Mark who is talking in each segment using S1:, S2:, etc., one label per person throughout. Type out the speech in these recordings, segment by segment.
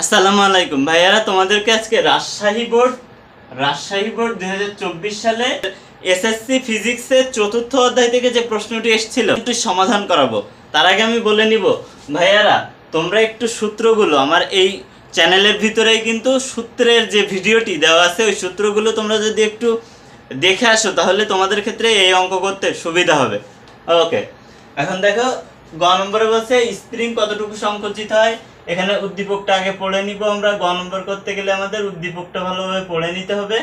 S1: আসসালামু আলাইকুম। ভাইয়ারা, তোমাদেরকে আজকে রাজশাহী বোর্ড রাজশাহী বোর্ড দুই হাজার চব্বিশ সালে এসএসসি ফিজিক্সের চতুর্থ অধ্যায় থেকে যে প্রশ্নটি এসেছিল একটু সমাধান করাবো। তার আগে আমি বলে নিব, ভাইয়ারা, তোমরা একটু সূত্রগুলো, আমার এই চ্যানেলের ভিতরেই কিন্তু সূত্রের যে ভিডিওটি দেওয়া আছে, ওই সূত্রগুলো তোমরা যদি একটু দেখে আসো, তাহলে তোমাদের ক্ষেত্রে এই অঙ্ক করতে সুবিধা হবে। ওকে, এখন দেখো, গ নম্বরে বলছে, স্প্রিং কতটুকু সংকুচিত হয়? এখানে উদ্দীপকটা আগে পড়ে নিব আমরা, গ নম্বর করতে গেলে আমাদের উদ্দীপকটা ভালোভাবে পড়ে নিতে হবে।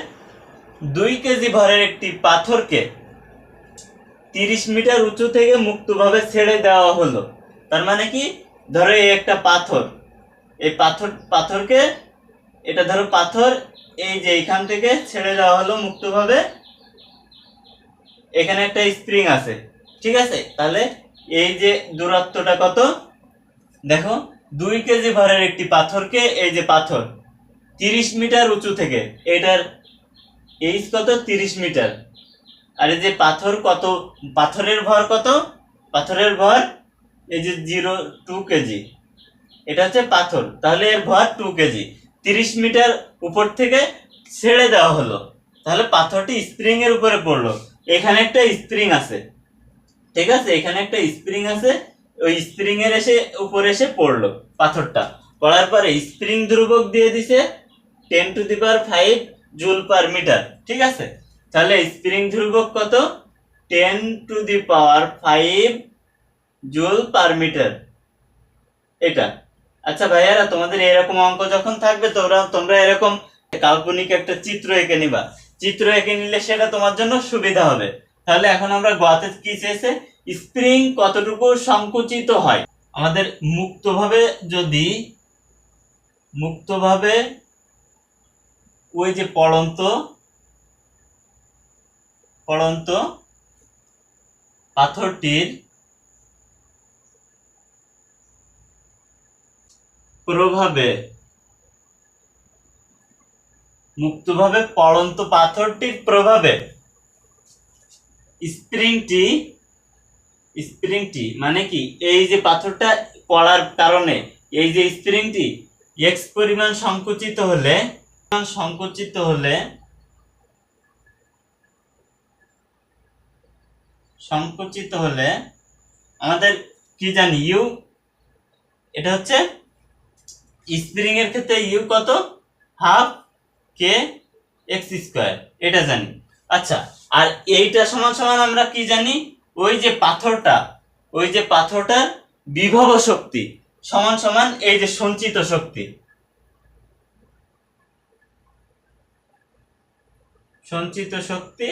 S1: দুই কেজি ভরের একটি পাথরকে তিরিশ মিটার উঁচু থেকে মুক্তভাবে ছেড়ে দেওয়া হলো। তার মানে কি? ধরো এই একটা পাথর। এই পাথর, পাথরকে, এটা ধরো পাথর, এই যে এইখান থেকে ছেড়ে দেওয়া হলো মুক্তভাবে। এখানে একটা স্প্রিং আছে। ঠিক আছে? তাহলে এই যে দূরত্বটা কত? দেখো দুই কেজি ভরের একটি পাথরকে এই যে পাথর, তিরিশ মিটার উঁচু থেকে, এটার এইচ কত? তিরিশ মিটার। আর এই যে পাথর কত? পাথরের ভর কত? পাথরের ভর এই যে জিরো, টু কেজি। এটা হচ্ছে পাথর, তাহলে এর ভর টু কেজি। তিরিশ মিটার উপর থেকে ছেড়ে দেওয়া হলো। তাহলে পাথরটি স্প্রিং এর উপরে পড়ল। এখানে একটা স্প্রিং আছে। ঠিক আছে? এখানে একটা স্প্রিং আছে। ওই স্প্রিং এর এসে উপরে এসে পড়ল পাথরটা। পড়ার পরে স্প্রিং ধ্রুবক দিয়ে দিছে ten to the power five joule per metre ঠিক আছে? তাহলে স্প্রিং ধ্রুবক কত? Ten to the power five joule per metre এটা। আচ্ছা ভাইয়ারা, তোমাদের এরকম অঙ্ক যখন থাকবে, তোমরা তোমরা এরকম কাল্পনিক একটা চিত্র এঁকে নিবা। চিত্র এঁকে নিলে সেটা তোমার জন্য সুবিধা হবে। তাহলে এখন আমরা গোয়াতে কি চেয়েছে? স্প্রিং কতটুকু সংকুচিত হয়? আমাদের মুক্তভাবে যদি, মুক্তভাবে ওই যে পড়ন্ত পড়ন্ত পাথরটির প্রভাবে, মুক্তভাবে পড়ন্ত পাথরটির প্রভাবে স্প্রিংটি স্প্রিংটি মানে কি, এই যে পাথরটা পড়ার কারণে, এই যে স্প্রিংটি এক্স পরিমাণ সংকুচিত হলে সংকুচিত হলে সংকুচিত হলে, আমাদের কি জানি ইউ এটা হচ্ছে স্প্রিং এর ক্ষেত্রে ইউ কত? হাফ কে এক্স স্কোয়ার এটা জানি। আচ্ছা আর এইটা সমান সমান আমরা কি জানি? ওই যে পাথরটা, ওই যে পাথরটার বিভব শক্তি সমান সমান এই যে সঞ্চিত শক্তি। সঞ্চিত শক্তি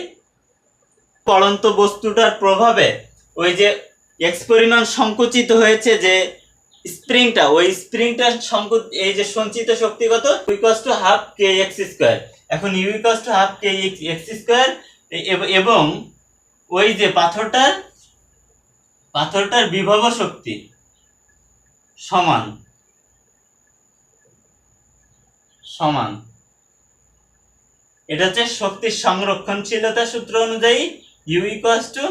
S1: পড়ন্ত বস্তুটার প্রভাবে ওই যে এক্স পরিমাণ সংকুচিত হয়েছে যে স্প্রিংটা, ওই স্প্রিংটা সংকু, এই যে সঞ্চিত শক্তি কত equals to half K X square এখন U equals to half K X square এবং ওই যে পাথরটার পাথরটার বিভব শক্তি সমান সমান। এটা হচ্ছে শক্তির সংরক্ষণশীলতা সূত্র অনুযায়ী ইউ ইকুয়াস টু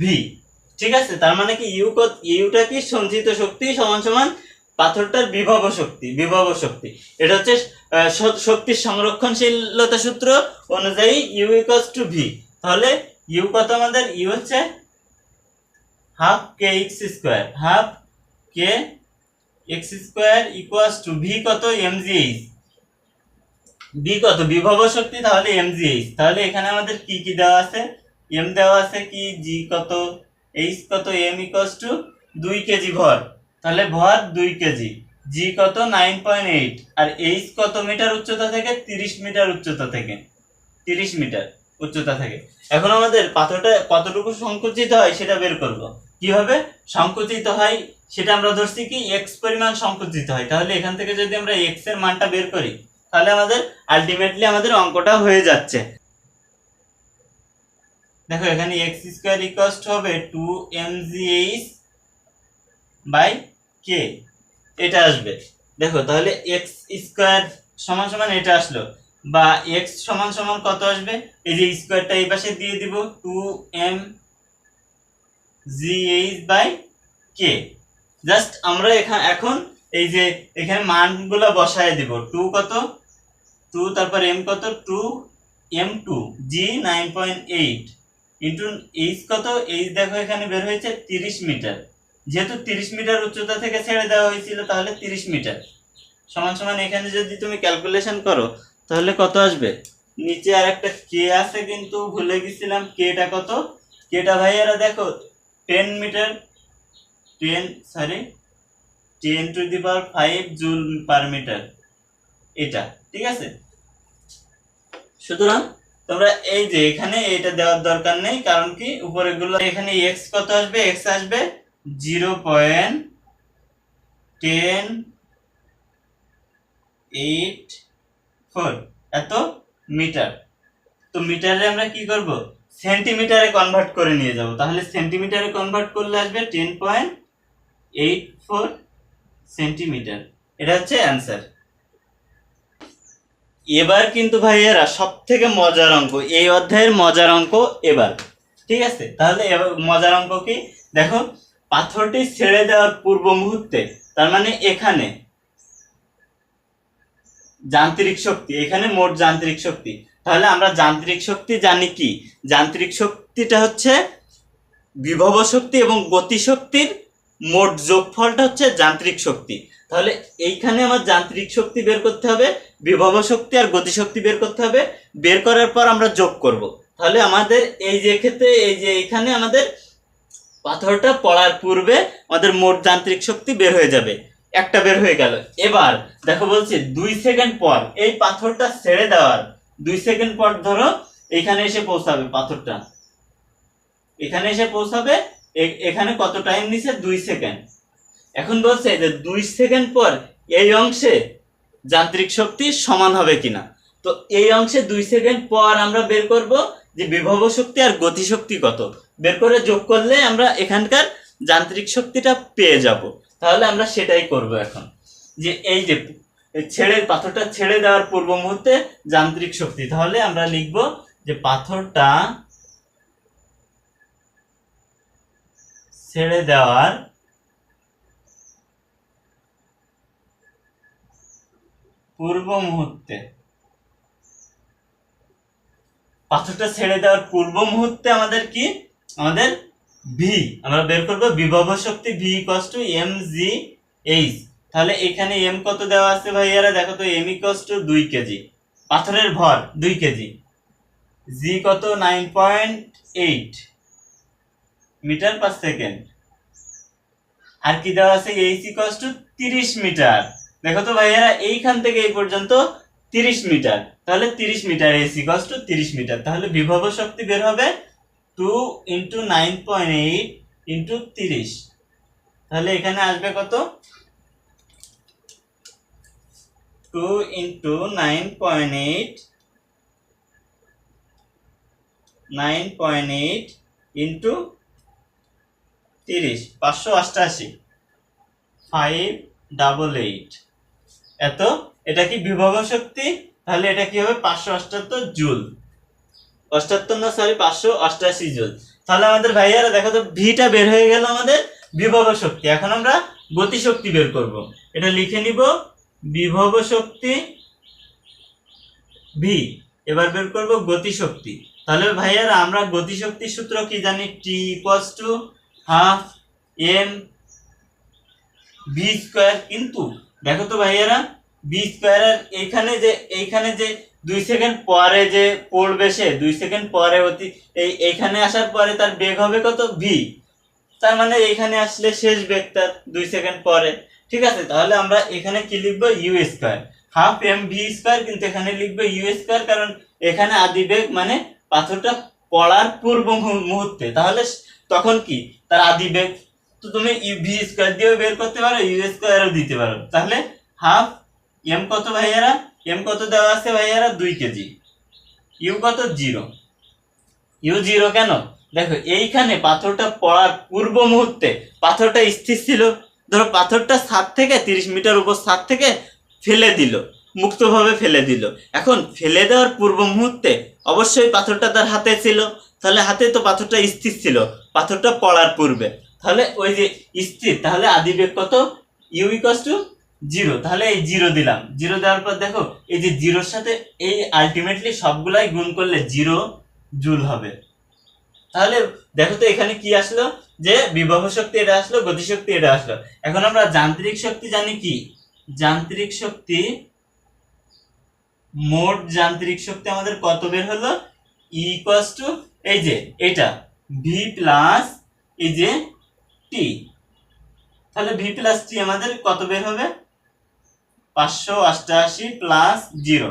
S1: ভি ঠিক আছে? তার মানে কি ইউ ইউটা কি সঞ্চিত শক্তি সমান সমান পাথরটার বিভব শক্তি বিভব শক্তি। এটা হচ্ছে শক্তির সংরক্ষণশীলতা সূত্র অনুযায়ী ইউ ইকুয়াস টু ভি তাহলে ইউ কত আমাদের? ইউ হচ্ছে half K X square half K X square equals to V কত? এম জি এইচ বি কত? বিভব শক্তি তাহলে এম জি এইচ তাহলে এখানে আমাদের কি কি দেওয়া আছে? এম দেওয়া আছে কি? জি কত? এইচ কত? এম ইকুয়াস টু দুই কেজি ভর। তাহলে ভর দুই কেজি জি কত? নাইন পয়েন্ট এইট আর এইচ কত? মিটার উচ্চতা থেকে তিরিশ মিটার উচ্চতা থেকে। তিরিশ মিটার উচ্চতা থাকে। এখন আমাদের পাথরটা কতটুকু সংকুচিত হয় সেটা বের করব। কীভাবে? সংকুচিত হয়, সেটা আমরা ধরছি কি এক্স পরিমাণ সংকুচিত হয়। তাহলে এখান থেকে যদি আমরা এক্সের মানটা বের করি, তাহলে আমাদের আলটিমেটলি আমাদের অঙ্কটা হয়ে যাচ্ছে। দেখো, এখানে এক্স স্কোয়ার ইকুয়াস হবে two M G H by K এটা আসবে। দেখো, তাহলে এক্স স্কোয়ার সমান সমান এটা আসলো। বা এক্স সমান সমান কত আসবে? এই যে স্কোয়ারটা এই পাশে দিয়ে দিব two M G H by K just আমরা এখান এখন এই যে এখানে মানগুলো বসায় দিব। টু কত? টু তারপর এম কত? Two M two G nine point eight into H কত? এইচ দেখো এখানে বের হয়েছে তিরিশ মিটার। যেহেতু তিরিশ মিটার উচ্চতা থেকে ছেড়ে দেওয়া হয়েছিল তাহলে তিরিশ মিটার। সমান সমান এখানে যদি তুমি ক্যালকুলেশন করো তাহলে কত আসবে? নিচে আর একটা কে আছে কিন্তু ভুলে গেছিলাম কেটা কত? কেটা ভাইয়ারা দেখো ten metre ten sorry ten to the power five joule per metre এটা ঠিক আছে? সুতরাং? তোমরা এই যে এখানে এটা দেওয়ার দরকার নেই কারণ কি উপরে গুলো এখানে এক্স কত আসবে? এক্স আসবে zero point ten eight four. এত মিটার। তো মিটারে আমরা কি করব? সেন্টিমিটারে কনভার্ট করে নিয়ে যাব। তাহলে সেন্টিমিটারে কনভার্ট করলে আসবে ten point eight four centimetre এটা হচ্ছে অ্যান্সার এবার কিন্তু ভাইয়েরা সব থেকে মজার অঙ্ক, এই অধ্যায়ের মজার অঙ্ক এবার। ঠিক আছে? তাহলে মজার অঙ্ক কি? দেখো, পাথরটি ছেড়ে দেওয়ার পূর্ব মুহূর্তে, তার মানে এখানে যান্ত্রিক শক্তি, এখানে মোট যান্ত্রিক শক্তি। তাহলে আমরা যান্ত্রিক শক্তি জানি কি? যান্ত্রিক শক্তিটা হচ্ছে বিভব শক্তি এবং গতি শক্তির মোট যোগফলটা হচ্ছে যান্ত্রিক শক্তি। তাহলে এইখানে আমার যান্ত্রিক শক্তি বের করতে হবে, বিভব শক্তি আর গতি শক্তি বের করতে হবে। বের করার পর আমরা যোগ করব। তাহলে আমাদের এই যে ক্ষেত্রে, এই যে এইখানে আমাদের পাথরটা পড়ার পূর্বে আমাদের মোট যান্ত্রিক শক্তি বের হয়ে যাবে। একটা বের হয়ে গেল। এবার দেখো বলছি, দুই সেকেন্ড পর এই পাথরটা ছেড়ে দেওয়ার, দুই সেকেন্ড পর ধরো এখানে এসে পৌঁছাবে পাথরটা। এখানে এসে পৌঁছাবে এখানে কত টাইম নিছে? দুই সেকেন্ড। এখন বলছে যে দুই সেকেন্ড পর এই অংশে যান্ত্রিক শক্তি সমান হবে কিনা। তো এই অংশে দুই সেকেন্ড পর আমরা বের করব যে বিভব শক্তি আর গতিশক্তি কত। বের করে যোগ করলে আমরা এখানকার যান্ত্রিক শক্তিটা পেয়ে যাব। তাহলে আমরা সেটাই করব এখন। যে এই যে ছেড়ে, পাথরটা ছেড়ে দেওয়ার পূর্ব মুহূর্তে যান্ত্রিক শক্তি। তাহলে আমরা লিখব যে পাথরটা ছেড়ে দেওয়ার পূর্ব মুহূর্তে, পাথরটা ছেড়ে দেওয়ার পূর্ব মুহূর্তে আমাদের কি? আমাদের ভি আমরা বের করব বিভব শক্তি V equals to M G H তাহলে এখানে এম কত দেওয়া আছে ভাইয়ারা? দেখো তো এম ইকস টু দুই কেজি পাথরের ভর, দুই কেজি জি কত? Nine point eight metre per second. আর কি দেওয়া আছে? এইচ ইকস টু তিরিশ মিটার। দেখো তো ভাইয়ারা, এইখান থেকে এই পর্যন্ত তিরিশ মিটার। তাহলে তিরিশ মিটার এইচ ইকস টু তিরিশ মিটার। তাহলে বিভব শক্তি বের হবে two into nine point eight into তিরিশ। তাহলে এখানে আসবে কত? Two into nine point eight, nine point eight into তিরিশ, পাঁচশো অষ্টাশি, ফাইভ ডাবল এইট। এত? এটা কি বিভব শক্তি? তাহলে এটা কি হবে? পাঁচশো অষ্টাত্তর জুল। অষ্টাত্তর না সরি পাঁচশো অষ্টাশি জুল তাহলে আমাদের ভাইয়ারা, দেখো তো, ভিটা বের হয়ে গেল আমাদের বিভব শক্তি। এখন আমরা গতি শক্তি বের করব। এটা লিখে নিব, বিভব শক্তি ভি এবার বের করব গতি শক্তি তাহলে ভাইয়ারা, আমরা গতি শক্তির সূত্র কি জানি? T equals to half M V square কিন্তু দেখো তো ভাইয়ারা বি স্কোয়ারের এইখানে যে এইখানে যে দুই সেকেন্ড পরে যে পড়বে সে, দুই সেকেন্ড পরে অতি এই এইখানে আসার পরে তার বেগ হবে কত? ভি তার মানে এইখানে আসলে শেষ বেগ তার দুই সেকেন্ড পরে। ঠিক আছে? তাহলে আমরা এখানে কি লিখব? U square half M V square কিন্তু এখানে লিখব ইউ স্কোয়ার কারণ এখানে আদি বেগ মানে পাথরটা পড়ার পূর্ব মুহূর্তে। তাহলে তখন কি? তার আদি বেগ। তো তুমি ইউ ভি স্কোয়ার দিয়েও বের করতে পারো ইউ স্কোয়ারও দিতে পারো। তাহলে হাফ এম কত ভাইয়ারা? এম কত দেওয়া আছে ভাইয়ারা? দুই কেজি। ইউ কত? জিরো। ইউ জিরো কেন? দেখো, এইখানে পাথরটা পড়ার পূর্ব মুহূর্তে পাথরটা স্থির ছিল। ধরো, পাথরটা ছাদ থেকে, তিরিশ মিটার উপর ছাদ থেকে ফেলে দিল, মুক্তভাবে ফেলে দিল। এখন ফেলে দেওয়ার পূর্ব মুহূর্তে অবশ্যই পাথরটা তার হাতে ছিল। তাহলে হাতে তো পাথরটা স্থির ছিল, পাথরটা পড়ার পূর্বে। তাহলে ওই যে স্থির, তাহলে আদিবেগ কত? ইউ ইকস টু জিরো, তাহলে এই জিরো দিলাম। জিরো দেওয়ার পর দেখো, এই যে জিরোর সাথে এই আলটিমেটলি সবগুলাই গুণ করলে জিরো জুল হবে। তাহলে দেখো তো এখানে কি আসলো? যে বিভব শক্তি এটা আসলো গতিশক্তি এটা আসলো। এখন আমরা যান্ত্রিক শক্তি জানি কি? যান্ত্রিক শক্তি, মোট যান্ত্রিক শক্তি আমাদের কত বের হলো? ইকুয়াস টু এই যে এটা ভি প্লাস এই যে টি তাহলে ভি প্লাস টি আমাদের কত বের হবে? পাঁচশো অষ্টআশি প্লাস জিরো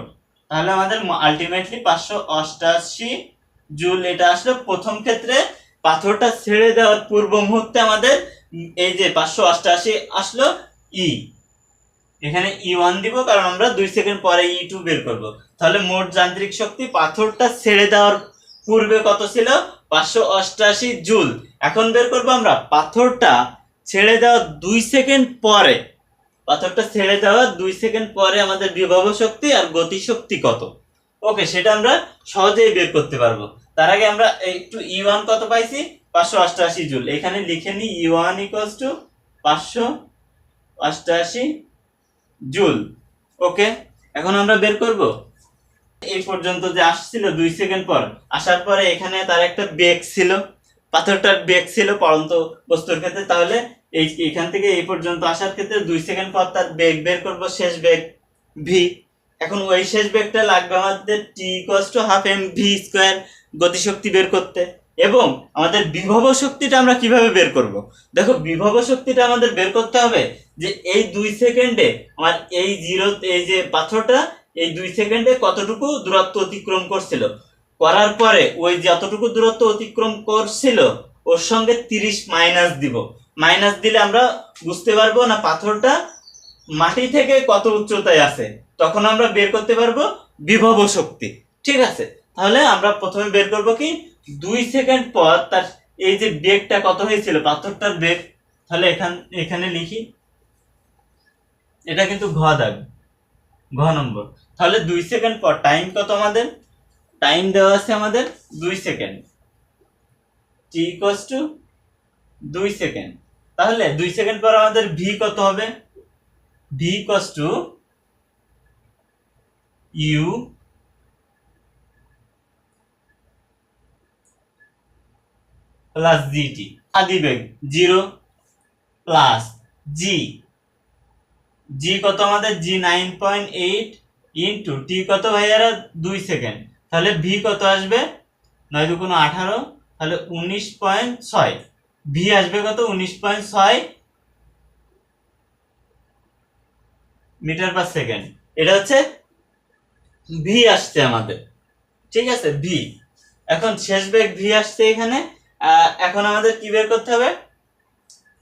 S1: তাহলে আমাদের আলটিমেটলি পাঁচশো অষ্টআশি জুল এটা আসলো প্রথম ক্ষেত্রে। পাথরটা ছেড়ে দেওয়ার পূর্ব মুহূর্তে আমাদের এই যে পাঁচশো অষ্টআশি আসলো ই এখানে ই ওয়ান দিব কারণ আমরা দুই সেকেন্ড পরে ই টু বের করব। তাহলে মোট যান্ত্রিক শক্তি পাথরটা ছেড়ে দেওয়ার পূর্বে কত ছিল? পাঁচশো অষ্টআশি জুল এখন বের করব আমরা। পাথরটা ছেড়ে দেওয়ার দুই সেকেন্ড পরে। পাথরটা ছেড়ে দেওয়ার দুই সেকেন্ড পরে আমাদের বিভব শক্তি আর গতি শক্তি কত? ওকে সেটা আমরা সহজেই বের করতে পারব। তার আগে আমরা একটু ই ওয়ান কত পাইছি? পাঁচশো অষ্টআশি জুল। এখানে লিখে নিই ই ওয়ান ইকুয়ালস টু পাঁচশো অষ্টআশি জুল। ওকে এখন আমরা বের করব। এই পর্যন্ত যে আসছিল দুই সেকেন্ড পর, আসার পরে এখানে তার একটা বেগ ছিল। পাথরটার বেগ ছিল পরন্ত বস্তুর ক্ষেত্রে, তাহলে এই এখান থেকে এই পর্যন্ত আসার ক্ষেত্রে দুই সেকেন্ড পর তার বেগ বের করব, শেষ বেগ ভি এখন ওই শেষ বেগটা লাগবে আমাদের T equals to half M V square গতিশক্তি বের করতে। এবং আমাদের বিভব শক্তিটা আমরা কীভাবে বের করব? দেখো, বিভব শক্তিটা আমাদের বের করতে হবে যে এই দুই সেকেন্ডে আমার এই জিরো এই যে পাথরটা, এই দুই সেকেন্ডে কতটুকু দূরত্ব অতিক্রম করছিল? করার পরে ওই যতটুকু দূরত্ব অতিক্রম করছিল, ওর সঙ্গে তিরিশ মাইনাস দিব। মাইনাস দিলে আমরা বুঝতে পারব না পাথরটা মাটি থেকে কত উচ্চতায় আছে। তখন আমরা বের করতে পারব বিভব শক্তি। ঠিক আছে? তাহলে আমরা প্রথমে বের করব কি? দুই সেকেন্ড পর তার এই যে বেগটা কত হয়েছিল, পাথরটার বেগ, তাহলে এখান, এখানে লিখি। এটা কিন্তু ঘ দাগ, ঘ নম্বর। তাহলে দুই সেকেন্ড পর টাইম কত আমাদের? টাইম দেওয়া আছে আমাদের দুই সেকেন্ড। টি ইকুয়ালস টু দুই সেকেন্ড। তাহলে দুই সেকেন্ড পর আমাদের ভি কত হবে? V equals to U plus G T আদি বেগ জিরো প্লাস জি জি কত আমাদের? G nine point eight into T কত ভাইয়ারা? দুই সেকেন্ড। তাহলে ভি কত আসবে? নয় দুগুণ আঠারো। তাহলে উনিশ পয়েন্ট ছয়। ভি আসবে কত? উনিশ পয়েন্ট ছয় মিটার পার সেকেন্ড। এটা হচ্ছে ভি আসছে আমাদের। ঠিক আছে? ভি এখন শেষ বেগ ভি আসছে এখানে। এখন আমাদের কি বের করতে হবে?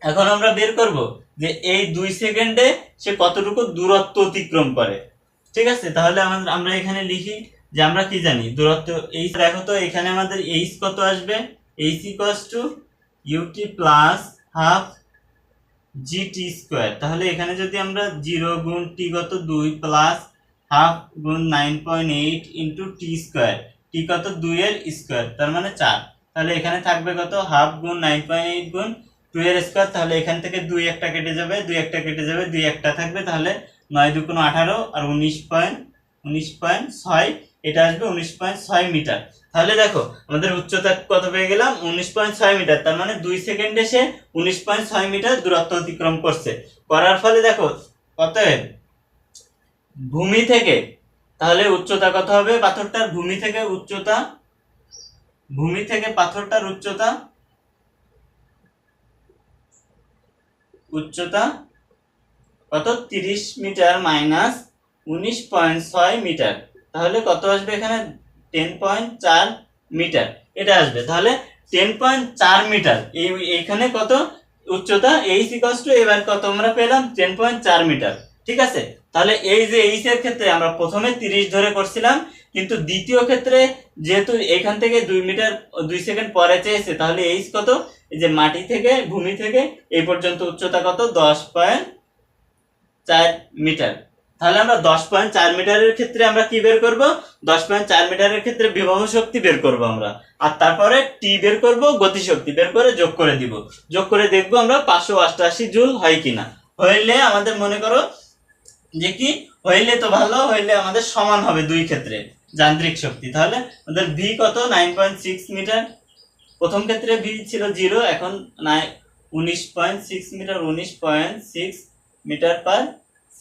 S1: এখন আমরা বের করব যে এই দুই সেকেন্ডে সে কতটুকু দূরত্ব অতিক্রম করে। ঠিক আছে? তাহলে আমাদের, আমরা এখানে লিখি যে আমরা কি জানি? দূরত্ব এই, দেখো তো, এখানে আমাদের এইচ কত আসবে? H equals to U T plus half G T square তাহলে এখানে যদি আমরা জিরো গুণ টি কত দুই প্লাস হাফ গুণ nine point eight into T square T কত দুইয়ের স্কোয়ার তার মানে চার। তাহলে এখানে থাকবে কত? হাফ গুণ নাইন পয়েন্ট এইট গুণ টু এর স্কোয়ার তাহলে এখান থেকে দুই একটা কেটে যাবে, দুই একটা কেটে যাবে, দুই একটা থাকবে। তাহলে নয় দুগুণ আঠারো আর উনিশ পয়েন্ট উনিশ পয়েন্ট ছয়, এটা আসবে উনিশ পয়েন্ট ছয় মিটার তাহলে দেখো, আমাদের উচ্চতা কত পেয়ে গেলাম? উনিশ পয়েন্ট ছয় মিটার। তার মানে দুই সেকেন্ডে সে উনিশ পয়েন্ট ছয় মিটার দূরত্ব অতিক্রম করছে। করার ফলে দেখো কত ভূমি থেকে, তাহলে উচ্চতা কত হবে? পাথরটার ভূমি থেকে উচ্চতা, ভূমি থেকে পাথরটার উচ্চতা উচ্চতা কত? তিরিশ মিটার মাইনাস উনিশ পয়েন্ট ছয় মিটার। তাহলে কত আসবে এখানে? টেন পয়েন্ট চার মিটার এটা আসবে। তাহলে টেন পয়েন্ট চার মিটার এই এইখানে কত? উচ্চতা এইচ ইকস এবার কত আমরা পেলাম? টেন পয়েন্ট চার মিটার ঠিক আছে? তাহলে এই যে এইচ এর ক্ষেত্রে আমরা প্রথমে তিরিশ ধরে করছিলাম, কিন্তু দ্বিতীয় ক্ষেত্রে যেহেতু এখান থেকে দুই মিটার দুই সেকেন্ড পরে চেয়েছে, তাহলে এইচ কত? এই যে মাটি থেকে, ভূমি থেকে, এই পর্যন্ত উচ্চতা কত? দশ পয়েন্ট চার মিটার তাহলে আমরা দশ পয়েন্ট চার মিটারের ক্ষেত্রে আমরা কি বের করব? দশ পয়েন্ট চার মিটারের ক্ষেত্রে বিবাহ শক্তি বের করব আমরা। আর তারপরে টি বের করব, গতিশক্তি বের করে যোগ করে দিব। যোগ করে দেখব আমরা পাঁচশো অষ্টআশি জুল হয় কিনা। হইলে আমাদের মনে করো যে কি? হইলে তো ভালো, হইলে আমাদের সমান হবে দুই ক্ষেত্রে যান্ত্রিক শক্তি। তাহলে আমাদের ভি কত? Nine point six metre. প্রথম ক্ষেত্রে ভি ছিল জিরো এখন নাই উনিশ পয়েন্ট সিক্স মিটার, উনিশ point six metre per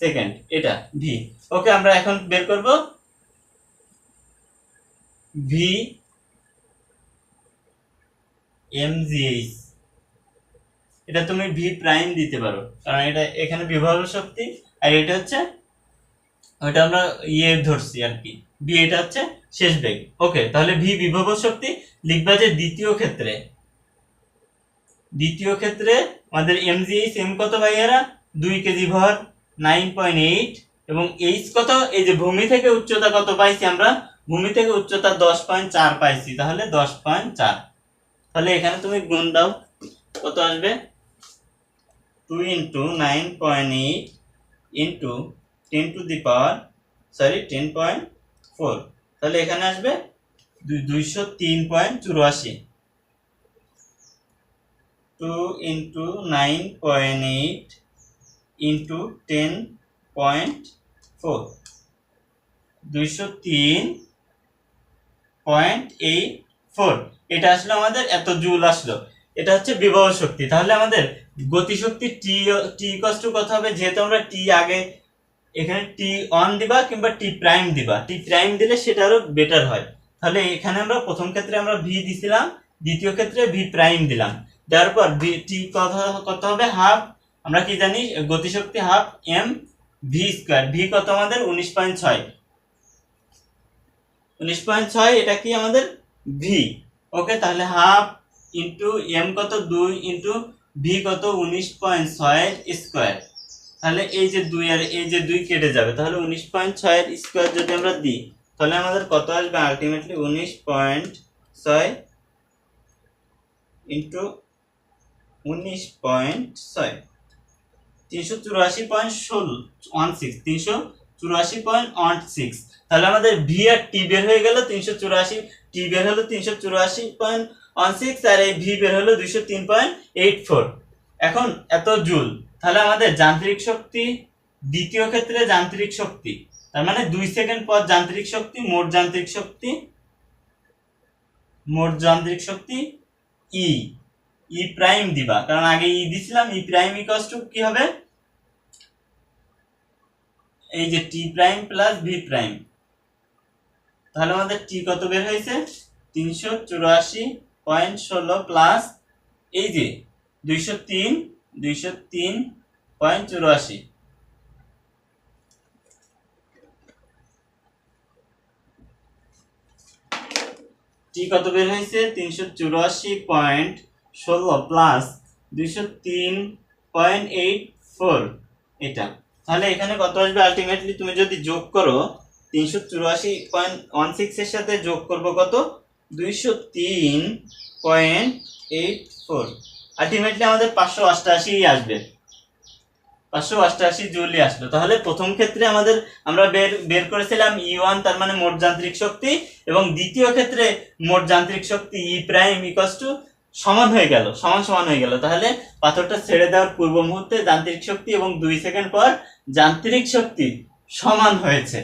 S1: second এটা। ভি ওকে আমরা এখন বের করব। ভি এমজিএইচ এটা তুমি ভি প্রাইম দিতে পারো কারণ এটা এখানে বিভব শক্তি আর এটা হচ্ছে ওটা আমরা ইয়ে ধরছি আর কি। ভি এটা হচ্ছে শেষ বেগ। ওকে তাহলে ভি বিভব শক্তি লিখবা যে দ্বিতীয় ক্ষেত্রে। দ্বিতীয় ক্ষেত্রে আমাদের এম এমজিএইচ এম কত ভাইয়ারা? দুই K G. Nine point eight এবং এইচ কত? এই যে ভূমি থেকে উচ্চতা কত পাইছি আমরা? ভূমি থেকে উচ্চতা দশ পয়েন্ট চার পাইছি, তাহলে দশ পয়েন্ট চার। তাহলে এখানে তুমি গুণ দাও, কত আসবে? Two into nine point eight into ten to the power, sorry ten point four. তাহলে এখানে আসবে দুইশো তিন পয়েন্ট চুরাশি। Two into nine point eight into ten point four দুইশো তিন পয়েন্ট এইট ফোর এটা আসলে আমাদের এত জুল আসলো। এটা হচ্ছে বিভব শক্তি। তাহলে আমাদের গতিশক্তি টি টি কষ্ট কত হবে? যেহেতু আমরা টি আগে এখানে টি অন দিবা কিংবা টি প্রাইম দিবা। টি প্রাইম দিলে সেটা আরও বেটার হয়। তাহলে এখানে আমরা প্রথম ক্ষেত্রে আমরা ভি দিছিলাম, দ্বিতীয় ক্ষেত্রে ভি প্রাইম দিলাম। দেওয়ার পর ভি টি কত কত হবে? হাফ আমরা কি জানি? গতিশক্তি half M V square. V কত আমাদের? উনিশ পয়েন্ট ছয়। উনিশ পয়েন্ট ছয়, এটা কি আমাদের? ভি। ওকে, তাহলে হাফ ইন্টু এম কত? দুই ইন্টু ভি কত? উনিশ পয়েন্ট ছয়ের স্কোয়ার। তাহলে এই যে দুই আর এই যে দুই কেটে যাবে, তাহলে উনিশ পয়েন্ট ছয়ের স্কোয়ার যদি আমরা দিই, তাহলে আমাদের কত আসবে? আলটিমেটলি উনিশ পয়েন্ট ছয় ইন্টু উনিশ পয়েন্ট ছয়। তিনশো চুরাশি পয়েন্ট ষোলো ওয়ান সিক্স তিনশো চুরাশি পয়েন্ট ওয়ান সিক্স তাহলে আমাদের ভি আর টি বের হয়ে গেল তিনশো চুরাশি টি বের হলো তিনশো চুরাশি পয়েন্ট ওয়ান সিক্স আর এই ভি বের হলো দুইশো তিন পয়েন্ট এইট ফোর এখন এত জুল, তাহলে আমাদের যান্ত্রিক শক্তি, দ্বিতীয় ক্ষেত্রে যান্ত্রিক শক্তি, তার মানে দুই সেকেন্ড পর যান্ত্রিক শক্তি, মোট যান্ত্রিক শক্তি, মোট যান্ত্রিক শক্তি ই ই প্রাইম দিবা। কারণ আগে ই দিছিলাম ই প্রাইম ইকস টু কি হবে? এই যে T prime plus V prime তাহলে আমাদের টি কত বের হয়েছে? তিনশো চুরাশি পয়েন্ট ষোলো প্লাস এই যে দুইশো তিন দুইশো তিন পয়েন্ট চুরাশি। টি কত বের হয়েছে? তিনশো চুরাশি পয়েন্ট ষোলো প্লাস দুইশো তিন পয়েন্ট এইট ফোর এটা। তাহলে এখানে কত আসবে? আলটিমেটলি তুমি যদি যোগ করো, তিনশো চুরাশি পয়েন্ট ওয়ান সিক্সের সাথে যোগ করব কত? দুইশো তিন পয়েন্ট এইট ফোর আলটিমেটলি আমাদের পাঁচশো অষ্টআশি আসবে। পাঁচশো অষ্টআশি জুলি আসলো। তাহলে প্রথম ক্ষেত্রে আমাদের আমরা বের বের করেছিলাম ই ওয়ান তার মানে মোট যান্ত্রিক শক্তি, এবং দ্বিতীয় ক্ষেত্রে মোট যান্ত্রিক শক্তি ই প্রাইম ইকস টু সমান হয়ে গেল, সমান সমান হয়ে গেল। তাহলে পাথরটা ছেড়ে দেওয়ার পূর্ব মুহূর্তে যান্ত্রিক শক্তি এবং দুই সেকেন্ড পর যান্ত্রিক শক্তি সমান হয়েছে।